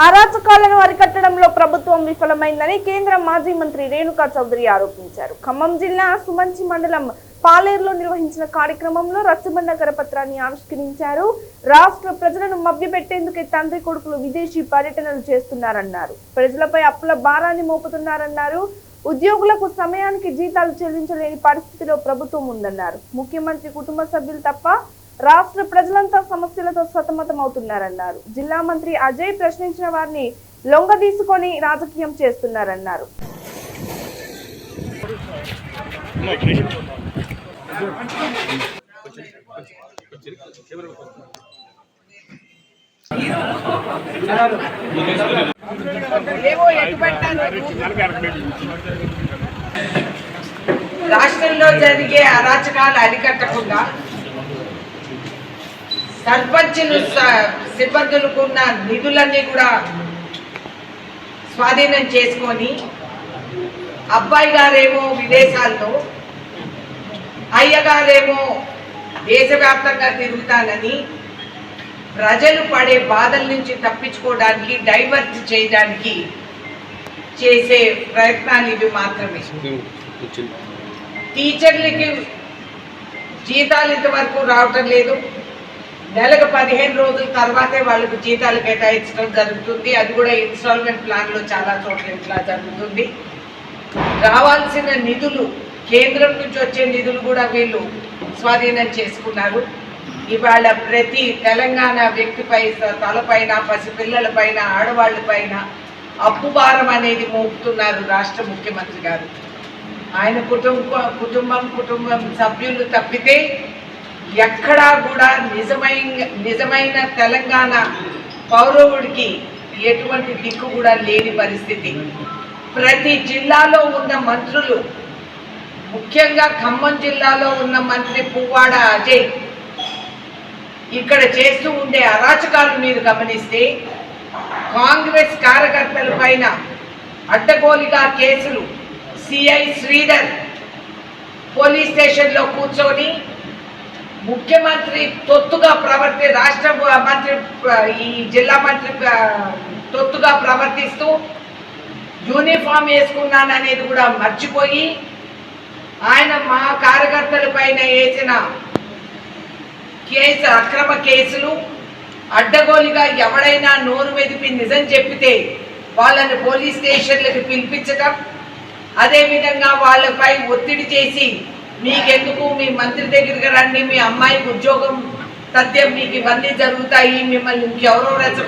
అరాచకాలను అరికట్టడంలో ప్రభుత్వం విఫలమైందని కేంద్ర మాజీ మంత్రి రేణుకా చౌదరి ఆరోపించారు. ఖమ్మం జిల్లా సుమంచి మండలం పాలేరులో నిర్వహించిన కార్యక్రమంలో రచ్చబండ కరపత్రాన్ని ఆవిష్కరించారు. రాష్ట్ర ప్రజలను మభ్యపెట్టేందుకే తండ్రి కొడుకులు విదేశీ పర్యటనలు చేస్తున్నారన్నారు. ప్రజలపై అప్పుల భారాన్ని మోపుతున్నారన్నారు. ఉద్యోగులకు సమయానికి జీతాలు చెల్లించలేని పరిస్థితిలో ప్రభుత్వం ఉందన్నారు. ముఖ్యమంత్రి కుటుంబ సభ్యులు తప్ప రాష్ట్ర ప్రజలంతా సమస్యలతో సతమతం అవుతున్నారన్నారు జిల్లా మంత్రి అజయ్ ప్రశ్నించిన వారిని లొంగదీసుకొని రాజకీయం చేస్తున్నారన్నారు. రాష్ట్రంలో జరిగే అరాచకాలు అరికట్టకుండా సర్పంచులు సిబ్బందులకు ఉన్న నిధులన్నీ కూడా స్వాధీనం చేసుకొని అబ్బాయి గారేమో విదేశాల్లో అయ్యగారేమో దేశవ్యాప్తంగా తిరుగుతానని ప్రజలు పడే బాధల నుంచి తప్పించుకోవడానికి డైవర్ట్ చేయడానికి చేసే ప్రయత్నాలు ఇవి మాత్రమే. టీచర్లకి జీతాలు ఇంతవరకు రావటం లేదు. నెలకు పదిహేను రోజుల తర్వాతే వాళ్ళకు జీతాలు కేటాయించడం జరుగుతుంది. అది కూడా ఇన్స్టాల్మెంట్ ప్లాన్లో చాలా చోట్ల ఇట్లా జరుగుతుంది. రావాల్సిన నిధులు కేంద్రం నుంచి వచ్చే నిధులు కూడా వీళ్ళు స్వాధీనం చేసుకున్నారు. ఇవాళ ప్రతి తెలంగాణ వ్యక్తిపై తలపైన పసిపిల్లలపైన ఆడవాళ్ళపైన అప్పు భారం అనేది మోపుతున్నారు రాష్ట్ర ముఖ్యమంత్రి గారు. ఆయన కుటుంబ కుటుంబం కుటుంబం సభ్యులు తప్పితే ఎక్కడా కూడా నిజమైన నిజమైన తెలంగాణ పౌరవుడికి ఎటువంటి దిక్కు కూడా లేని పరిస్థితి. ప్రతి జిల్లాలో ఉన్న మంత్రులు ముఖ్యంగా ఖమ్మం జిల్లాలో ఉన్న మంత్రి పువ్వాడ అజయ్ ఇక్కడ చేస్తూ ఉండే అరాచకాలు మీరు గమనిస్తే కాంగ్రెస్ కార్యకర్తల పైన అడ్డగోలిగా కేసులు సిఐ శ్రీధర్ పోలీస్ స్టేషన్లో కూర్చొని ముఖ్యమంత్రి తొత్తుగా ప్రవర్తి రాష్ట్ర మంత్రి ఈ జిల్లా మంత్రి తొత్తుగా ప్రవర్తిస్తూ యూనిఫామ్ వేసుకున్నాననేది కూడా మర్చిపోయి ఆయన మా కార్యకర్తల పైన వేసిన కేసు అక్రమ కేసులు అడ్డగోలుగా ఎవడైనా నోరు మెదిపి నిజం చెప్పితే వాళ్ళని పోలీస్ స్టేషన్లకు పిలిపించటం అదేవిధంగా వాళ్ళపై ఒత్తిడి చేసి మీకెందుకు? మీ మంత్రి దగ్గరికి రండి మీ అమ్మాయికి ఉద్యోగం తథ్యం మీకు ఇవన్నీ జరుగుతాయి మిమ్మల్ని ఇంకెవరో రెచ్చ